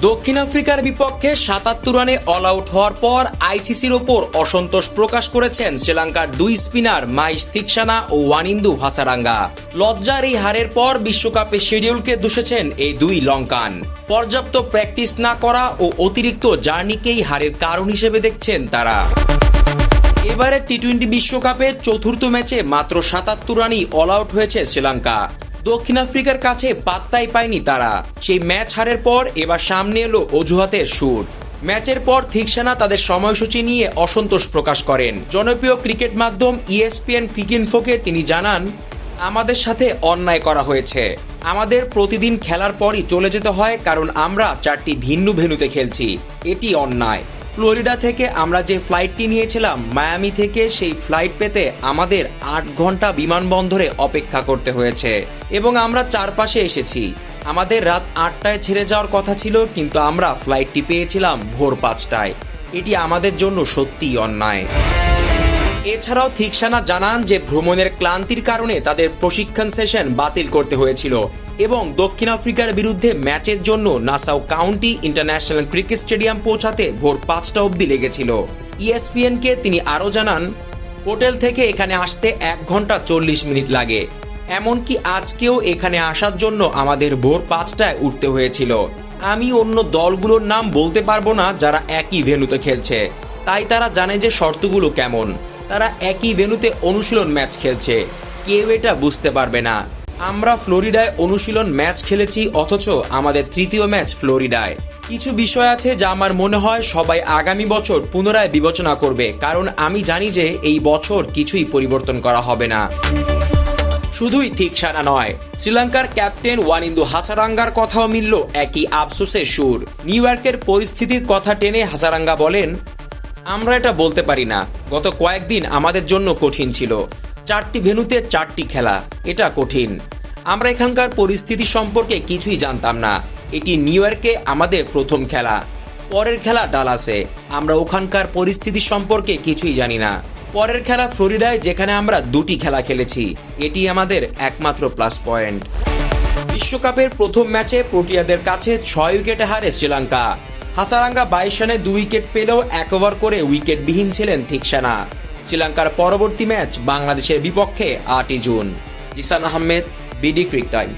দক্ষিণ আফ্রিকার বিপক্ষে সাতাত্তর রানে অল আউট হওয়ার পর আইসিসির ওপর অসন্তোষ প্রকাশ করেছেন শ্রীলঙ্কার দুই স্পিনার মাইস থিকসানা ও ওয়ানিন্দু হাসারাঙ্গা লজ্জার এই হারের পর বিশ্বকাপের শিডিউলকে দূষেছেন এই দুই লঙ্কান। পর্যাপ্ত প্র্যাকটিস না করা ও অতিরিক্ত জার্নিকেই হারের কারণ হিসেবে দেখছেন তারা। এবারে টি টোয়েন্টি বিশ্বকাপের চতুর্থ ম্যাচে মাত্র সাতাত্তর রানই অল আউট হয়েছে শ্রীলঙ্কা। দক্ষিণ আফ্রিকার কাছে পাত্তাই পায়নি তারা। সেই ম্যাচ হারের পর এবার সামনে এলো অজুহাতের সুর। ম্যাচের পর থিকসানা তাদের সময়সূচি নিয়ে অসন্তোষ প্রকাশ করেন। জনপ্রিয় ক্রিকেট মাধ্যম ইএসপিএন ক্রিকিনফোকে তিনি জানান, আমাদের সাথে অন্যায় করা হয়েছে। আমাদের প্রতিদিন খেলার পরই চলে যেতে হয় কারণ আমরা চারটি ভিন্ন ভেন্যুতে খেলছি। এটি অন্যায়। ফ্লোরিডা থেকে আমরা যে ফ্লাইটটি নিয়েছিলাম, মায়ামি থেকে সেই ফ্লাইট পেতে আমাদের আট ঘণ্টা বিমানবন্দরে অপেক্ষা করতে হয়েছে। এবং আমরা চারপাশে এসেছি। আমাদের রাত আটটায় ছেড়ে যাওয়ার কথা ছিল, কিন্তু আমরা ফ্লাইটটি পেয়েছিলাম ভোর পাঁচটায়। এটি আমাদের জন্য সত্যিই অন্যায়। এছাড়াও থিকসানা জানান যে ভ্রমণের ক্লান্তির কারণে তাদের প্রশিক্ষণ সেশন বাতিল করতে হয়েছিল এবং দক্ষিণ আফ্রিকার বিরুদ্ধে ম্যাচের জন্য Nassau County International Cricket Stadium পৌঁছাতে ভোর পাঁচটা অবধি লেগেছিল। E ইএসপিএনকে তিনি আরও জানান, হোটেল থেকে এখানে আসতে এক ঘণ্টা চল্লিশ মিনিট লাগে। এমনকি আজকেও এখানে আসার জন্য আমাদের ভোর পাঁচটায় উঠতে হয়েছিল। আমি অন্য দলগুলোর নাম বলতে পারব না যারা একই ভেন্যুতে খেলছে। তাই তারা জানে যে শর্তগুলো কেমন। তারা একই ভেন্যুতে অনুশীলন ম্যাচ খেলছে। কেউ এটা বুঝতে পারবে না। আমরা ফ্লোরিডায় অনুশীলন ম্যাচ খেলেছি, অথচ আমাদের তৃতীয় ম্যাচ ফ্লোরিডায়। কিছু বিষয় আছে যা আমার মনে হয় সবাই আগামী বছর পুনরায় বিবেচনা করবে, কারণ আমি জানি যে এই বছর কিছুই পরিবর্তন করা হবে না। শুধুই ঠিক সারা নয়, শ্রীলঙ্কার ক্যাপ্টেন ওয়ানিন্দু হাসারাঙ্গার কথাও মিলল একই আফসোসের সুর। নিউ ইয়র্কের পরিস্থিতির কথা টেনে হাসারাঙ্গা বলেন আমরা এটা বলতে পারি না। গত কয়েকদিন আমাদের জন্য কঠিন ছিল। চারটি ভেন্যুতে চারটি খেলা, এটা কঠিন। আমরা এখানকার পরিস্থিতি সম্পর্কে কিছুই জানতাম না। এটি নিউ ইয়র্কে আমাদের প্রথম খেলা। পরের খেলা ডালাসে। আমরা ওখানকার পরিস্থিতি সম্পর্কে কিছুই জানি না। পরের খেলা ফ্লোরিডায়, যেখানে আমরা দুটি খেলা খেলেছি। এটি আমাদের একমাত্র প্লাস পয়েন্ট। বিশ্বকাপের প্রথম ম্যাচে প্রোটিয়াদের কাছে ছয় উইকেটে হারে শ্রীলঙ্কা। হাসারাঙ্গা বাইশ রানে দু উইকেট পেলেও এক ওভার করে উইকেটবিহীন ছিলেন থিকসানা। শ্রীলঙ্কার পরবর্তী ম্যাচ বাংলাদেশের বিপক্ষে আটই June. Zisan Ahmed, BD crick time.